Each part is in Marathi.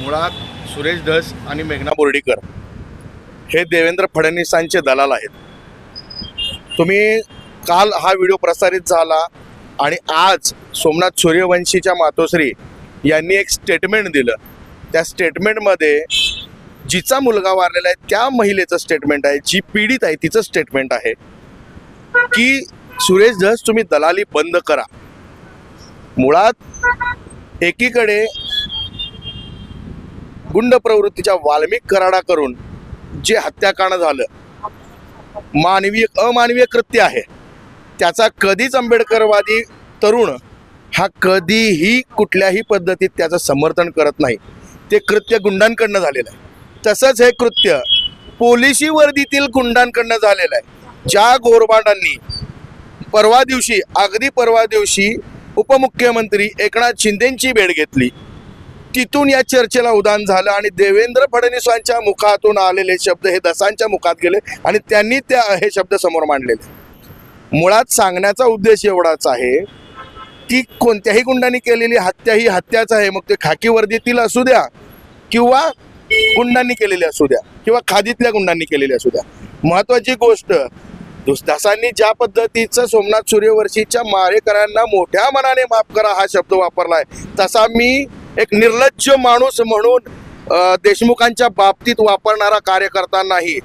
मुळात सुरेश धस आणि मेघना बोर्डीकर हे देवेंद्र फडणवीसांचे दलाल आहेत. तुम्ही काल हा व्हिडिओ प्रसारित झाला आणि आज सोमनाथ सूर्यवंशीच्या मातोश्री यांनी एक स्टेटमेंट दिलं. त्या स्टेटमेंटमध्ये जिचा मुलगा वारलेला आहे त्या महिलेचं स्टेटमेंट आहे जी पीडित आहे तिचं स्टेटमेंट आहे की सुरेश धस तुम्ही दलाली बंद करा. मुळात एकीकडे गुंड प्रवृत्तीच्या वाल्मिक कराडा करून जे हत्याकांड झालं मानवीय अमानवीय कृत्य आहे. त्याचा कधीच आंबेडकरवादी तरुण हा कधीही कुठल्याही पद्धतीत त्याचं समर्थन करत नाही. ते कृत्य गुंडांकडनं झालेलं आहे. तसंच हे कृत्य पोलिसी वर्दीतील गुंडांकडनं झालेलं आहे. ज्या गोरबांडांनी परवा दिवशी अगदी परवा दिवशी उपमुख्यमंत्री एकनाथ शिंदेंची भेट घेतली. तिथून या चर्चेला उदान झालं आणि देवेंद्र फडणवीसांच्या मुखातून आलेले शब्द हे दसांच्या मुखात गेले आणि त्यांनी त्या हे शब्द समोर मांडलेले. मुळात सांगण्याचा उद्देश एवढाच आहे की कोणत्याही गुंडांनी केलेली हत्या ही हत्याच आहे. मग ते खाकी वर्दीतील असू द्या किंवा गुंडांनी केलेली असू द्या किंवा खादीतल्या गुंडांनी केलेली असू द्या. महत्वाची गोष्ट दुसदासांनी ज्या पद्धतीचं सोमनाथ सूर्यवंशीच्या मारेकरांना मोठ्या मनाने माफ करा हा शब्द वापरलाय. तसा मी एक निर्लज्ज माणूस म्हणून देशमुखांच्या बाबतीत वापरणारा कार्यकर्ता नाही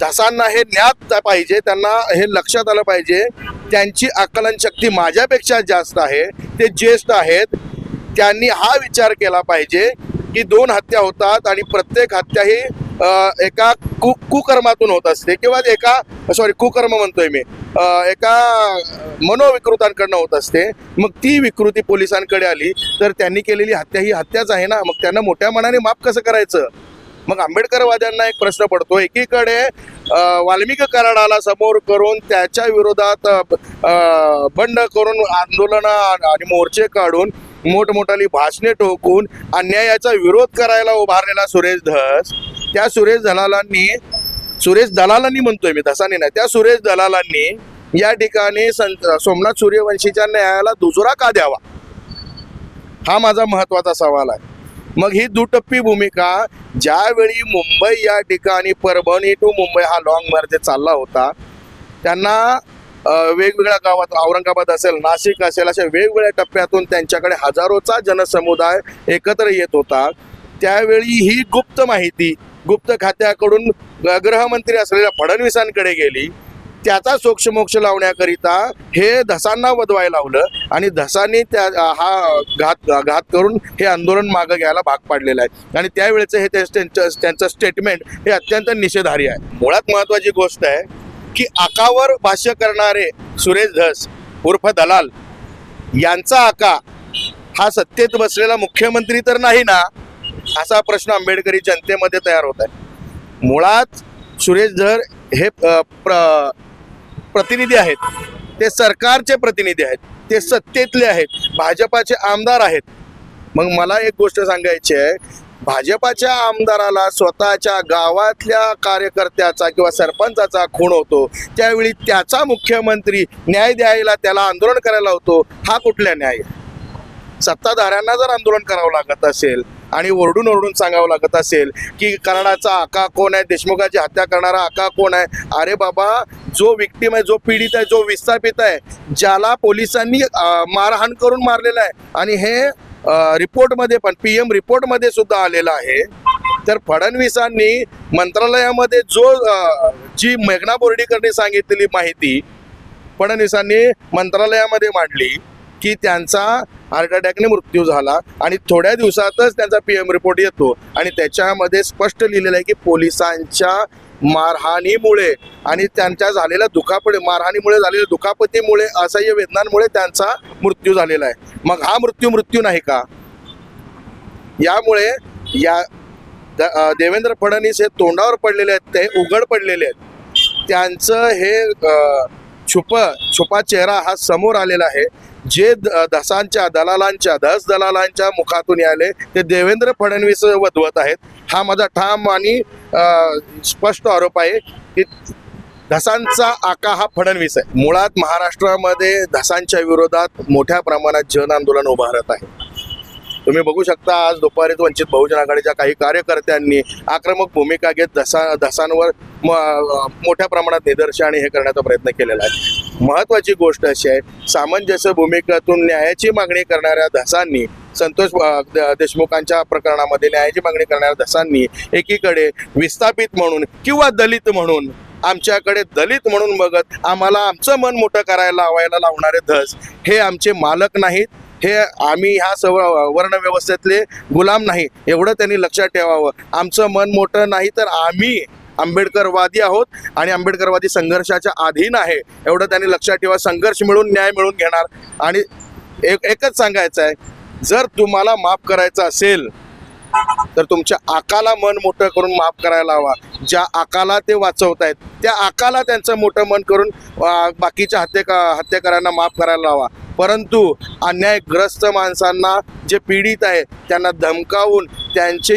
धसांना हे ज्ञात पाहिजे त्यांना हे लक्षात आलं पाहिजे. त्यांची आकलन शक्ती माझ्यापेक्षा जास्त आहे ते ज्येष्ठ आहेत. त्यांनी हा विचार केला पाहिजे की दोन हत्या होतात आणि प्रत्येक हत्या ही एका कु कुकर्मातून होत असते. किंवा एका सॉरी कुकर्म म्हणतोय मी. एका मनोविकृतांकडनं होत असते. मग ती विकृती पोलिसांकडे आली तर त्यांनी केलेली हत्या ही हत्याच आहे ना? मग त्यांना मोठ्या मनाने माफ कसं करायचं? मग आंबेडकरवाद्यांना एक प्रश्न पडतो एकीकडे वाल्मिकी कराडाला समोर करून त्याच्या विरोधात बंड करून आंदोलन आणि मोर्चे काढून मोठमोठाली भाषणे ठोकून अन्यायाचा विरोध करायला उभारलेला सुरेश धस. त्या सुरेश दलालांनी सुरेश दलालांनी म्हणतोय मी धसाने नाही त्या सुरेश दलालांनी या ठिकाणी संत सोमनाथ सूर्यवंशीच्या न्यायाला दुजोरा का द्यावा? हा माझा महत्त्वाचा सवाल आहे. मग ही दुटप्पी भूमिका ज्यावेळी मुंबई या ठिकाणी परभणी टू मुंबई हा लॉंग मार्च चालला होता त्यांना वेगवेगळ्या गावात औरंगाबाद असेल नाशिक असेल अशा वेगवेगळ्या टप्प्यातून त्यांच्याकडे हजारोचा जनसमुदाय एकत्र येत होता. त्यावेळी ही गुप्त माहिती गुप्त खात्याकडून ग- गृहमंत्री असलेल्या फडणवीसांकडे गेली. त्याचा सोक्षमोक्ष लावण्याकरिता हे धसांना वदवायला लावलं आणि धसांनी त्या हा घात घात करून हे आंदोलन मागं घ्यायला भाग पाडलेलं आहे. आणि त्यावेळेचं हे ते- त्यांचं त्यांचं स्टेटमेंट हे अत्यंत निषेधार्ह आहे. मुळात महत्वाची गोष्ट आहे की आकावर भाष्य करणारे सुरेश धस उर्फ दलाल यांचा आका हा सत्तेत बसलेला मुख्यमंत्री तर नाही ना असा प्रश्न आंबेडकरी जनतेमध्ये तयार होत आहे. मुळात सुरेश धर हे प्र प्रतिनिधी आहेत. ते सरकारचे प्रतिनिधी आहेत. ते सत्तेतले आहेत. भाजपाचे आमदार आहेत. मग मला एक गोष्ट सांगायची आहे. भाजपाच्या आमदाराला स्वतःच्या गावातल्या कार्यकर्त्याचा किंवा सरपंचाचा खूण होतो त्यावेळी त्याचा मुख्यमंत्री न्याय द्यायला त्याला आंदोलन करायला होतो हा कुठला न्याय? सत्ताधाऱ्यांना जर आंदोलन करावं लागत असेल आणि ओरडून ओरडून सांगावं लागत असेल की कराडाचा आका कोण आहे देशमुखाची हत्या करणारा आका कोण आहे अरे बाबा जो विक्टीम आहे जो पीडित आहे जो विस्थापित आहे ज्याला पोलिसांनी मारहाण करून मारलेला आहे आणि हे रिपोर्टमध्ये पण पी एम रिपोर्टमध्ये सुद्धा आलेला आहे. तर फडणवीसांनी मंत्रालयामध्ये जो जी मेघना बोर्डीकरने सांगितलेली माहिती फडणवीसांनी मंत्रालयामध्ये मांडली की त्यांचा हार्ट अटॅकने मृत्यू झाला आणि थोड्या दिवसातच त्यांचा पी एम रिपोर्ट येतो. आणि त्याच्यामध्ये स्पष्ट लिहिलेलं आहे की पोलिसांच्या मारहाणीमुळे आणि त्यांच्या झालेल्या दुखापडे मारहाणीमुळे झालेल्या दुखापतीमुळे असह्य वेदनांमुळे त्यांचा मृत्यू झालेला आहे. मग हा मृत्यू मृत्यू नाही का? यामुळे या देवेंद्र फडणवीस हे तोंडावर पडलेले आहेत ते उघड पडलेले आहेत. त्यांचं हे छुप छुपा चेहरा हा समोर आलेला आहे. जे दसांच्या दलालांच्या दस दलालांच्या मुखातून आले ते देवेंद्र फडणवीस वधवत आहेत. हा माझा ठाम आणि स्पष्ट आरोप आहे की धसांचा आका हा फडणवीस आहे. मुळात महाराष्ट्रामध्ये धसांच्या विरोधात मोठ्या प्रमाणात जन आंदोलन उभारत आहे. तुम्ही बघू शकता आज दुपारी वंचित बहुजन आघाडीच्या काही कार्यकर्त्यांनी आक्रमक भूमिका घेत धसा धसांवर मोठ्या प्रमाणात निदर्शन हे करण्याचा प्रयत्न केलेला आहे. महत्वाची गोष्ट अशी आहे सामंजस्य भूमिकेतून न्यायाची मागणी करणाऱ्या धसांनी संतोष देशमुखांच्या प्रकरणामध्ये न्यायाची मागणी करणाऱ्या धसांनी एकीकडे विस्थापित म्हणून किंवा दलित म्हणून आमच्याकडे दलित म्हणून बघत आम्हाला आमचं मन मोठं करायला लावायला लावणारे धस हे आमचे मालक नाहीत हे आम्ही ह्या सव वर्णव्यवस्थेतले गुलाम नाही एवढं त्यांनी लक्षात ठेवावं. आमचं मन मोठं नाही तर आम्ही आंबेडकरवादी आहोत आणि आंबेडकरवादी संघर्षाच्या अधीन आहे. एवढं त्यांनी लक्षात ठेवा संघर्ष मिळून न्याय मिळून घेणार. आणि एक एकच सांगायचं आहे जर तुम्हाला माफ करायचं असेल तर तुमच्या आकाला मन मोठं करून माफ करायला हवा ज्या आकाला ते वाचवत आहेत त्या आकाला त्यांचं मोठं मन करून बाकीच्या हत्येका हत्येकरांना माफ करायला हवा परंतु अन्यायग्रस्त माणसांना जे पीडित आहे त्यांना धमकावून त्यांची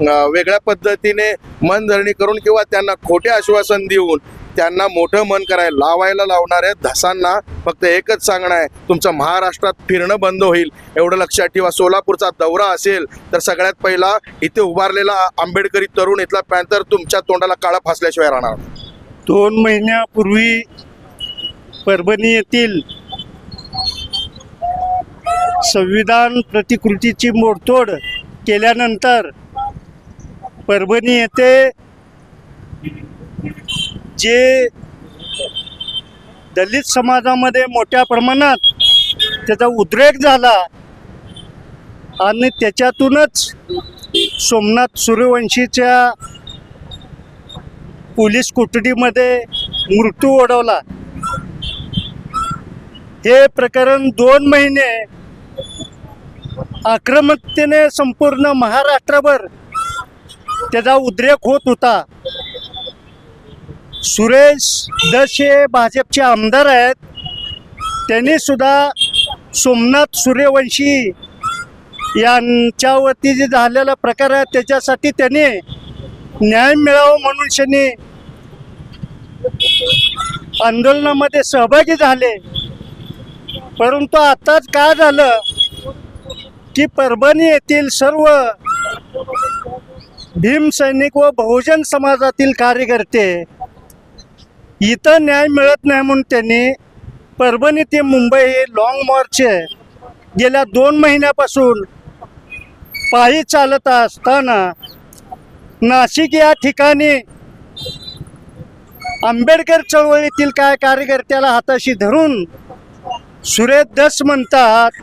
वेगळ्या पद्धतीने मनधरणी करून किंवा त्यांना खोटे आश्वासन देऊन त्यांना मोठं मन करायला लावायला लावणाऱ्या धसांना फक्त एकच सांगणं आहे. तुमचं महाराष्ट्रात फिरणं बंद होईल. एवढं लक्षात ठेवा. सोलापूरचा दौरा असेल तर सगळ्यात पहिला इथे उभारलेला आंबेडकरी तरुण इथला पॅन्थर तुमच्या तोंडाला काळा फासल्याशिवाय राहणार दोन महिन्यापूर्वी परभणी येथील संविधान प्रतिकृतीची मोडतोड केल्यानंतर परभणी येथे जे दलित समाजामध्ये मोठ्या प्रमाणात त्याचा उद्रेक झाला आणि त्याच्यातूनच सोमनाथ सूर्यवंशीच्या पोलीस कोठडीमध्ये मृत्यू ओढवला. हे प्रकरण दोन महिने आक्रमकतेने संपूर्ण महाराष्ट्रभर त्याचा उद्रेक होत होता. सुरेश दश हे भाजपचे आमदार आहेत. त्यांनी सुद्धा सोमनाथ सूर्यवंशी यांच्यावरती जे झालेला प्रकार आहे त्याच्यासाठी त्यांनी न्याय मिळावं म्हणून त्यांनी आंदोलनामध्ये सहभागी झाले. परंतु आताच काय झालं की परभणी येथील सर्व भीमसैनिक व बहुजन समाजातील कार्यकर्ते इथं न्याय मिळत नाही म्हणून त्यांनी परभणी ते मुंबई हे लॉंग मार्च गेल्या दोन महिन्यापासून पायी चालत असताना नाशिक या ठिकाणी आंबेडकर चळवळीतील काय कार्यकर्त्याला हाताशी धरून सुरेश दस म्हणतात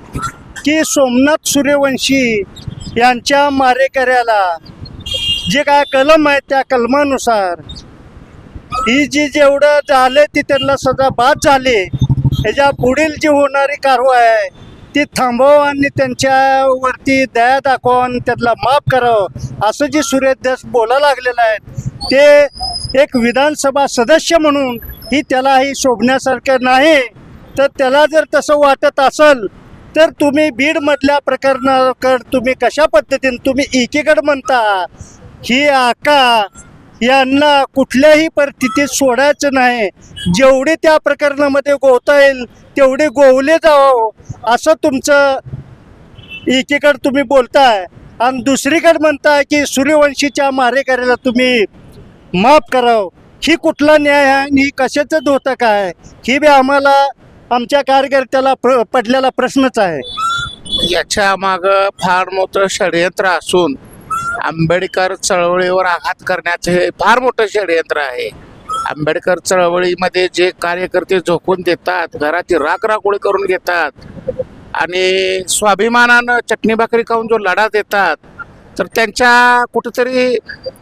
की सोमनाथ सूर्यवंशी यांच्या मारेकऱ्याला जे काय कलम आहे त्या कलमानुसार ही जी जेवढं झालं ती त्यांना सजा बाद झाली. ह्याच्या पुढील जी होणारी कारवाई आहे ती थांबव आणि त्यांच्यावरती दया दाखवून त्यातला माफ करावं असं जे सुरेश बोला लागलेलं आहे ते एक विधानसभा सदस्य म्हणून ही त्याला ही शोभण्यासारखं नाही. तर त्याला जर तसं वाटत असेल तर तुम्ही बीडमधल्या प्रकरणाकड तुम्ही कशा पद्धतीने तुम्ही एकीकडे म्हणता? ही आका यांना कुठल्याही परिस्थितीत सोडायचं नाही. जेवढे त्या प्रकरणामध्ये गोवता येईल तेवढे गोवले जावं असं तुमचं एकीकडे तुम्ही बोलताय. आणि दुसरीकडे म्हणताय की सूर्यवंशीच्या मारेकऱ्याला तुम्ही माफ करावं. ही कुठला न्याय आहे आणि ही कशाचं धोतं काय ही बी आम्हाला आमच्या कार्यकर्त्याला प्र पडलेला प्रश्नच आहे. याच्या मागं फार मोठं षडयंत्र असून आंबेडकर चळवळीवर आघात करण्याचे हे फार मोठं षडयंत्र आहे. आंबेडकर चळवळीमध्ये जे कार्यकर्ते झोकून देतात घराची राख राखोळी करून घेतात आणि स्वाभिमानानं चटणी भाकरी खाऊन जो लढा देतात तर त्यांच्या कुठंतरी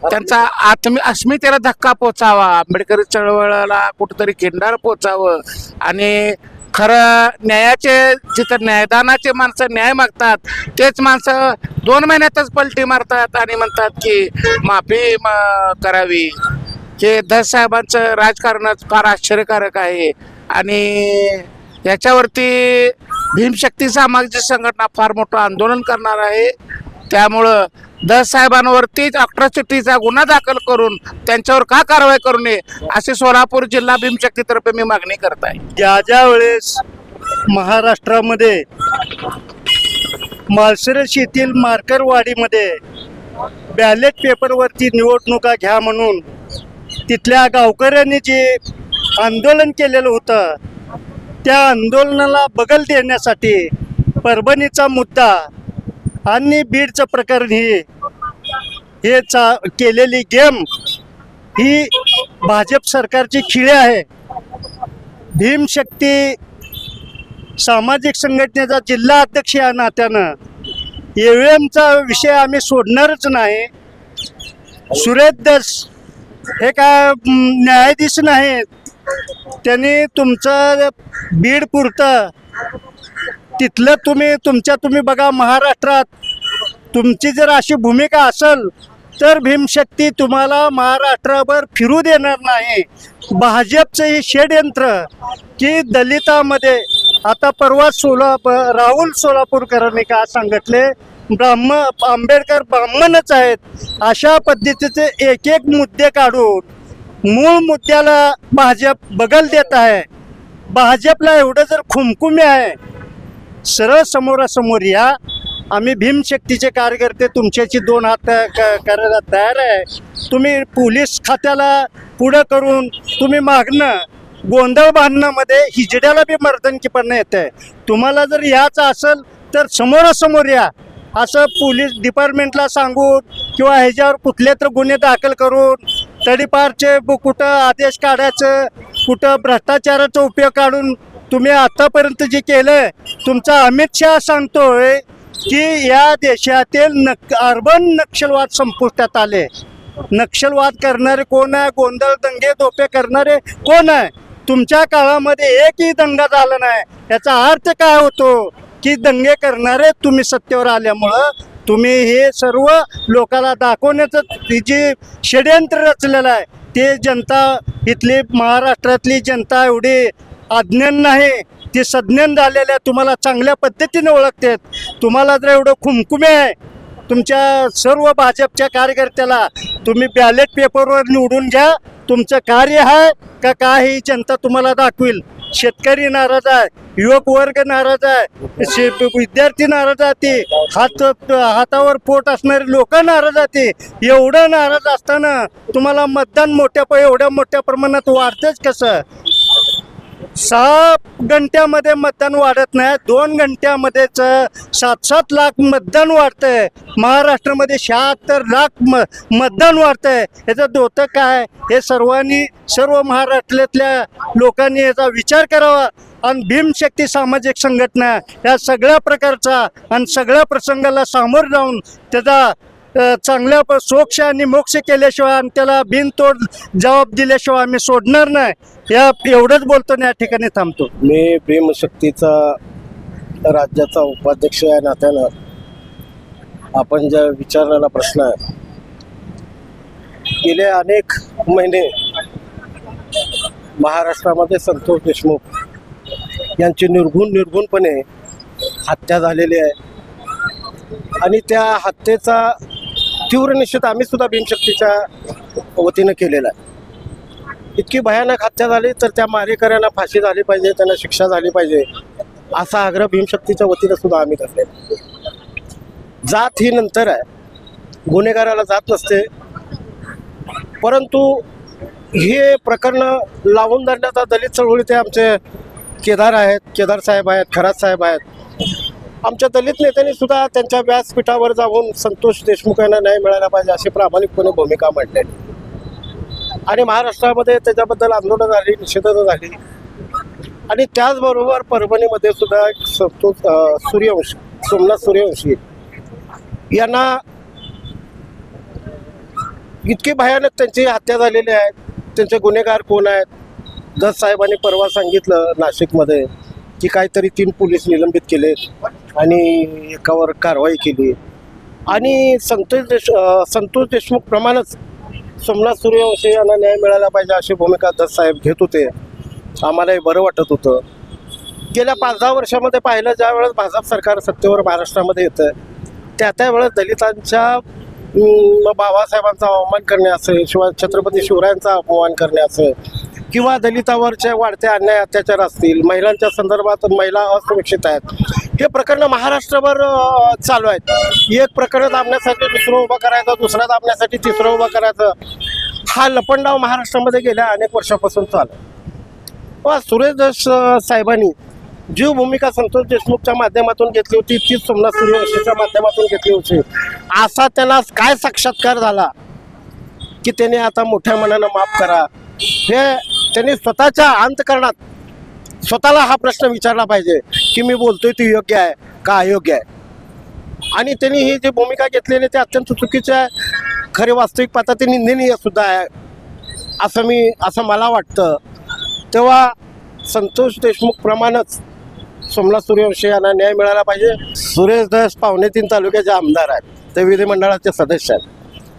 त्यांचा आत्मी अस्मितेला धक्का पोचावा. आंबेडकरी चळवळाला कुठंतरी किंडार पोचावं आणि खरं न्यायाचे जिथं न्यायदानाचे माणसं न्याय मागतात तेच माणसं दोन महिन्यातच पलटी मारतात आणि म्हणतात की माफी करावी. हे धस साहेबांचं राजकारणच फार आश्चर्यकारक आहे. आणि याच्यावरती भीमशक्ती सामाजिक संघटना फार मोठं आंदोलन करणार आहे. त्यामुळं दस साहेबांवरती अट्रॉसिटीचा गुन्हा दाखल करून त्यांच्यावर का कारवाई करू नये अशी सोलापूर जिल्हा भीमशक्तीतर्फे मी मागणी करत आहे. ज्या ज्या वेळेस महाराष्ट्रामध्ये माळशिरस येथील मार्करवाडीमध्ये बॅलेट पेपरवरती निवडणुका घ्या म्हणून तिथल्या गावकऱ्यांनी जे आंदोलन केलेलं होतं त्या आंदोलनाला बगल देण्यासाठी परभणीचा मुद्दा आणि बीडचं प्रकरण ही हे चा केलेली गेम ही भाजप सरकारची खिळे आहे. भीमशक्ती सामाजिक संघटनेचा जिल्हा अध्यक्ष या नात्यानं एमचा विषय आम्ही सोडणारच नाही. सुरेश दस हे काय न्यायाधीश नाहीत. त्यांनी तुमचं बीड पुरतं तिथलं तुम्ही तुमच्या तुम्ही बघा महाराष्ट्रात. तुमची जर अशी भूमिका असेल तर भीमशक्ती तुम्हाला महाराष्ट्राभर फिरू देणार नाही. भाजपचं हे षडयंत्र की दलितामध्ये. आता परवा सोलापूर राहुल सोलापूरकरांनी का सांगितले? ब्राह्मण आंबेडकर ब्राह्मणच आहेत. अशा पद्धतीचे एक एक मुद्दे काढून मूळ मुद्द्याला भाजप बगल देत आहे. भाजपला एवढं जर खुमकुमी आहे सरळ समोरासमोर या. आम्ही भीमशक्तीचे कार्यकर्ते तुमच्याशी दोन हात क- करायला तयार आहे. तुम्ही पोलीस खात्याला पुढं करून तुम्ही मागणं गोंधळ बांधण्यामध्ये हिजड्याला बी मर्दनकीपणा येत आहे. तुम्हाला जर याचं असेल तर समोरासमोर या. असं पोलीस डिपार्टमेंटला सांगून किंवा ह्याच्यावर कुठले तर गुन्हे दाखल करून तडीपारचे कुठं आदेश काढायचं कुठं भ्रष्टाचाराचा उपयोग काढून तुम्ही आतापर्यंत जे केलंय तुमचा अमित शहा सांगतोय की या देशातील नक अर्बन नक्षलवाद संपुष्टात आले. नक्षलवाद करणारे कोण आहे? गोंधळ दंगे दोपे करणारे कोण आहे? तुमच्या काळामध्ये एकही दंगा झाला नाही. याचा अर्थ काय होतो? की दंगे करणारे तुम्ही सत्तेवर आल्यामुळं तुम्ही हे सर्व लोकांना दाखवण्याचं जे षडयंत्र रचलेलं आहे ते जनता इथली महाराष्ट्रातली जनता एवढी अज्ञान नाही ते सज्ञान झालेल्या तुम्हाला चांगल्या पद्धतीने ओळखतात. तुम्हाला जर एवढं खुमखुमे आहे तुमच्या सर्व भाजपच्या कार्यकर्त्याला तुम्ही बॅलेट पेपरवर निवडून घ्या तुमचं कार्य आहे का काय ही जनता तुम्हाला दाखवेल. शेतकरी नाराज आहे युवक वर्ग नाराज आहे विद्यार्थी नाराज आहे हात हातावर पोट असणारे लोक नाराज आहे एवढं नाराज असताना तुम्हाला मतदान मोठ्या एवढ्या मोठ्या प्रमाणात वाढतेच कसं? सहा घंट्यामध्ये मतदान वाढत नाही. दोन घंट्यामध्येच सात सात लाख मतदान वाढतंय. महाराष्ट्रामध्ये शहात्तर लाख म मतदान वाढतंय. याचं धोतं काय? हे सर्वांनी सर्व महाराष्ट्रातल्या लोकांनी याचा विचार करावा. आणि भीमशक्ती सामाजिक संघटना या सगळ्या प्रकारचा आणि सगळ्या प्रसंगाला सामोर जाऊन त्याचा चांगल्या प- सोक्ष आणि मोक्ष केल्याशिवाय आणि त्याला बिनतोड जबाब दिल्याशिवाय आम्ही सोडणार नाही. या एवढंच बोलतो ना या ठिकाणी थांबतो. मी भीमशक्तीचा राज्याचा उपाध्यक्ष या नात्यानं आपण ज्या विचारलेला प्रश्न आहे गेले अनेक महिने महाराष्ट्रामध्ये संतोष देशमुख यांची निर्घुण निर्घुणपणे हत्या झालेली आहे. आणि त्या हत्येचा तीव्र निषेध आम्ही सुद्धा भीमशक्तीच्या वतीनं केलेला आहे. इतकी भयानक हत्या झाली तर त्या मारेकऱ्यांना फाशी झाली पाहिजे त्यांना शिक्षा झाली पाहिजे असा आग्रह भीमशक्तीच्या वतीनं सुद्धा आम्ही धरलेला जात ही नंतर आहे. गुन्हेगाराला जात नसते. परंतु हे प्रकरण लावून धरण्याचा दलित चळवळीचे आमचे केदार आहेत केदार साहेब आहेत खरात साहेब आहेत. आमच्या दलित नेत्यांनी सुद्धा त्यांच्या व्यासपीठावर जाऊन संतोष देशमुख यांना न्याय मिळाला पाहिजे अशी प्रामाणिकपणे भूमिका मांडलेली. आणि महाराष्ट्रामध्ये त्याच्याबद्दल आंदोलन झाली निषेधनं झाली. आणि त्याचबरोबर परभणीमध्ये सुद्धा एक संतोष सूर्यवंशी सोमनाथ सूर्यवंशी यांना इतकी भयानक त्यांची हत्या झालेली आहे. त्यांचे गुन्हेगार कोण आहेत? जज साहेबांनी परवा सांगितलं नाशिकमध्ये की काहीतरी तीन पोलीस निलंबित केले आणि एकावर कारवाई केली. आणि संतोष देश संतोष देशमुख प्रमाणच सोमनाथ सूर्यवंशी यांना न्याय मिळाला पाहिजे अशी भूमिका दत्त साहेब घेत होते. आम्हालाही बरं वाटत होतं. गेल्या पाच दहा वर्षामध्ये पाहिलं ज्या वेळेस भाजप सरकार सत्तेवर महाराष्ट्रामध्ये येतं त्या त्यावेळेस दलितांच्या बाबासाहेबांचा अवमान करणे असेल शिवाय छत्रपती शिवरायांचा अपमान करणे असेल किंवा दलितावरचे वाढते अन्याय अत्याचार असतील महिलांच्या संदर्भात महिला असुरक्षित आहेत. हे प्रकरण महाराष्ट्रभर चालू आहेत. एक प्रकरण दाबण्यासाठी दुसरं उभं करायचं दुसरं दाबण्यासाठी तिसरं उभं करायचं. हा लपंडाव महाराष्ट्रामध्ये गेल्या अनेक वर्षापासून चालू आहे. व सुरेश साहेबांनी जी भूमिका संतोष देशमुखच्या माध्यमातून घेतली होती तीच सोमनाथ सूर्यवंशीच्या माध्यमातून घेतली होती. असा त्यांना काय साक्षात्कार झाला? की त्याने आता मोठ्या मनानं माफ करा. हे त्यांनी स्वतःच्या अंतकरणात स्वतःला हा प्रश्न विचारला पाहिजे की मी बोलतोय ती योग्य आहे का अयोग्य आहे? आणि त्यांनी ही जी भूमिका घेतलेली ते अत्यंत चुकीचे आहे. खरे वास्तविक पाहता ते निंदनीय सुद्धा आहे. असं मी असं मला वाटतं. तेव्हा संतोष देशमुख प्रमाणच सोमनाथ सूर्यवंशी यांना न्याय मिळाला पाहिजे. सुरेश दस पावणे तीन तालुक्याचे आमदार आहेत. ते विधिमंडळाचे सदस्य आहेत.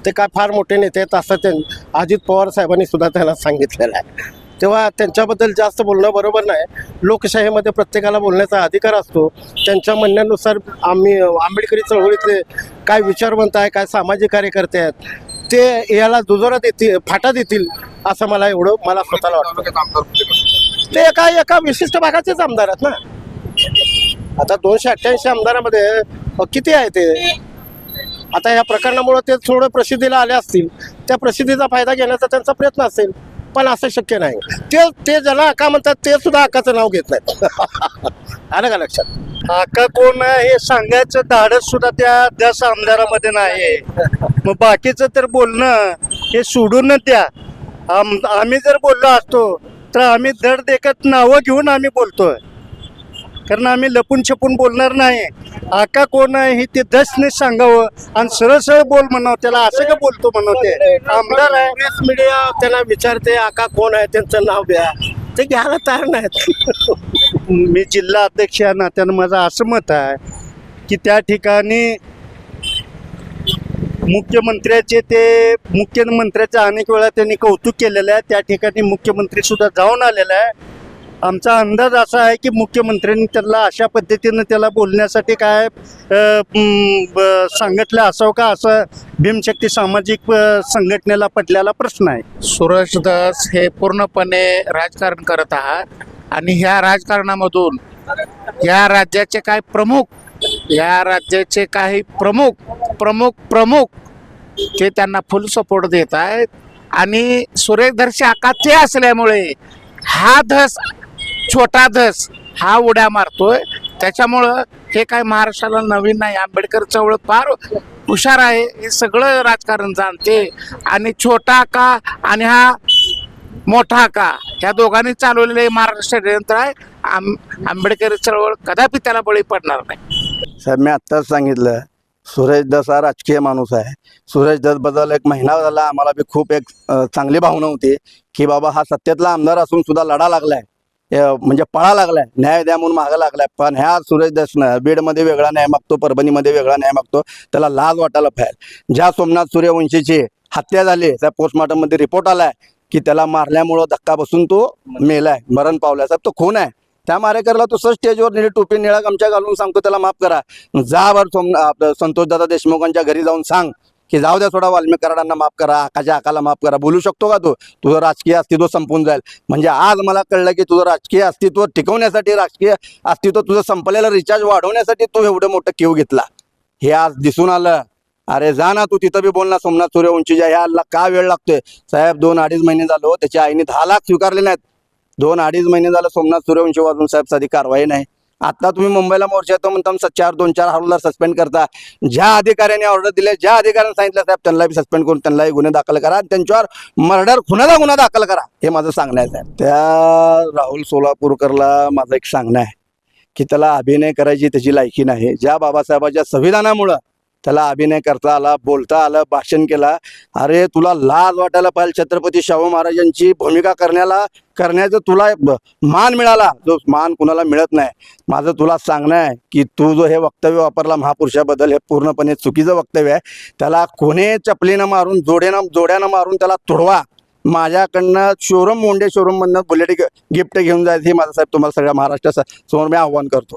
ते काय फार मोठे नेते आहेत असं त्यां अजित पवार साहेबांनी सुद्धा त्यांना सांगितलेलं आहे. तेव्हा त्यांच्याबद्दल जास्त बोलणं बरोबर नाही. लोकशाहीमध्ये प्रत्येकाला बोलण्याचा अधिकार असतो. त्यांच्या म्हणण्यानुसार आम्ही आंबेडकरी चळवळीतले काय विचारवंत आहे काय सामाजिक कार्यकर्ते आहेत ते याला दुजोरा देतील फाटा देतील असं मला एवढं मला स्वतःला वाटतं. ते एका एका विशिष्ट भागाचेच आमदार आहेत ना. आता दोनशे अठ्ठ्याऐंशी आमदारामध्ये किती आहे ते? आता या प्रकरणामुळे ते थोडं प्रसिद्धीला आले असतील. त्या प्रसिद्धीचा फायदा घेण्याचा त्यांचा प्रयत्न असेल. पण असं शक्य नाही. ते ते ज्याला अका म्हणतात ते सुद्धा अकाचं नाव घेत नाहीत. आलं का लक्षात? आका कोण आहे? हे सांगायचं धाडस सुद्धा त्या दस आमदारामध्ये नाही मग बाकीचं तर बोलणं हे सोडून द्या. आम आम्ही जर बोललो असतो तर आम्ही धड देखत नावं घेऊन आम्ही बोलतोय. कारण आम्ही लपून छपून बोलणार नाही. आका कोण आहे हे ते दसने सांगावं आणि सरळ सरळ बोल म्हणावं त्याला असं का बोलतो म्हणावं ते? आमदार आहे. प्रेस मीडिया त्यांना विचारते आका कोण आहे? त्यांचं नाव द्या. ते घ्यायला तयार नाहीत. मी जिल्हा अध्यक्ष या नात्यानं माझं असं मत आहे की त्या ठिकाणी मुख्यमंत्र्याचे ते मुख्यमंत्र्याचं अनेक वेळा त्यांनी कौतुक केलेलं आहे. त्या ठिकाणी मुख्यमंत्री सुद्धा जाऊन आलेला आहे. आमचा अंदाज असा आहे की मुख्यमंत्र्यांनी त्याला अशा पद्धतीनं त्याला बोलण्यासाठी काय सांगितलं असावं का असं भीमशक्ती सामाजिक संघटनेला पटल्याला प्रश्न आहे. सुरेश दास हे पूर्णपणे राजकारण करत आहात आणि ह्या राजकारणामधून या राज्याचे काय प्रमुख या राज्याचे काही प्रमुख प्रमुख प्रमुख ते त्यांना फुल सपोर्ट देत आहेत. आणि सुरेश दर्शी आकाचे असल्यामुळे हा धस छोटा धस हा उड्या मारतोय. त्याच्यामुळं हे काय महाराष्ट्राला नवीन नाही. आंबेडकर चळवळ फार हुशार आहे. हे सगळं राजकारण जाणते. आणि छोटा का आणि हा मोठा का ह्या दोघांनी चालवलेलं महाराष्ट्र षडयंत्र आहे. आम आंबेडकर चळवळ कदापि त्याला बळी पडणार नाही. साहेब मी आत्ताच सांगितलं सुरेश दस हा राजकीय माणूस आहे. सुरेश दसबद्दल एक महिना झाला. आम्हाला बी खूप एक चांगली भावना होती की बाबा हा सत्तेतला आमदार असून सुद्धा लढा लागलाय. म्हणजे पळा लागलाय. न्याय द्या म्हणून मागा लागलाय. पण ह्या सुरेश देशनं बीडमध्ये वेगळा न्याय मागतो परभणीमध्ये वेगळा न्याय मागतो त्याला लाज वाटायला पाहिजे. ज्या सोमनाथ सूर्यवंशीची हत्या झाली त्या पोस्टमार्टममध्ये रिपोर्ट आलाय की त्याला मारल्यामुळं धक्का बसून तो मेलाय. मरण पावलाय. साहेब तो खून आहे. त्या मारेकरला तो सर स्टेजवर निळे टोपी निळा गमच्या घालून सांगतो त्याला माफ करा. जा बर सोम संतोष दादा देशमुखांच्या घरी जाऊन सांग. की जाऊ द्या थोडा वाल्मिक कराडांना माफ करा आकाच्या आकाला माफ करा बोलू शकतो का तू? तुझं राजकीय अस्तित्व संपून जाईल. म्हणजे आज मला कळलं की तुझं राजकीय अस्तित्व टिकवण्यासाठी राजकीय अस्तित्व तुझं संपलेलं रिचार्ज वाढवण्यासाठी तू एवढं मोठं क्यू घेतला. हे आज दिसून आलं. अरे जा ना तू तिथं बी बोल ना सोमनाथ सूर्यवंशीच्या ह्याला का वेळ लागतोय? साहेब दोन अडीच महिने झालो हो, त्याच्या आईने दहा लाख स्वीकारले नाहीत. दोन अडीच महिने झालं सोमनाथ सूर्यवंशी वाजून साहेब साधी कारवाई नाही. आता तुम्ही मुंबईला मोर्चा येतो म्हणता चार दोन चार हवालदार सस्पेंड करता. ज्या अधिकाऱ्यांनी ऑर्डर दिले ज्या अधिकाऱ्यांनी सांगितलं साहेब त्यांना बी सस्पेंड करून त्यांनाही गुन्हे दाखल करा आणि त्यांच्यावर मर्डर खुनाचा गुन्हा दाखल करा हे माझं सांगणं आहे साहेब. त्या राहुल सोलापूरकरला माझं एक सांगणं आहे की त्याला अभिनय करायची त्याची लायकी नाही. ज्या बाबासाहेबाच्या संविधानामुळं त्याला अभिनय करता आला बोलता आलं भाषण केला. अरे तुला लाज वाटायला पाहिजे छत्रपती शाहू महाराजांची भूमिका करण्याला करण्याचं तुला मान मिळाला. जो मान कुणाला मिळत नाही. माझं तुला सांगणं आहे की तू जो हे वक्तव्य वापरला महापुरुषाबद्दल हे पूर्णपणे चुकीचं वक्तव्य आहे. त्याला कोणी चपलीनं मारून जोड्यानं जोड्यानं मारून त्याला तुडवा. माझ्याकडनं शोरूम मोंडे शोरूम मधनं बुलेट गिफ्ट घेऊन जायचं हे माझं साहेब तुम्हाला सगळ्या महाराष्ट्रासमोर मी आव्हान करतो.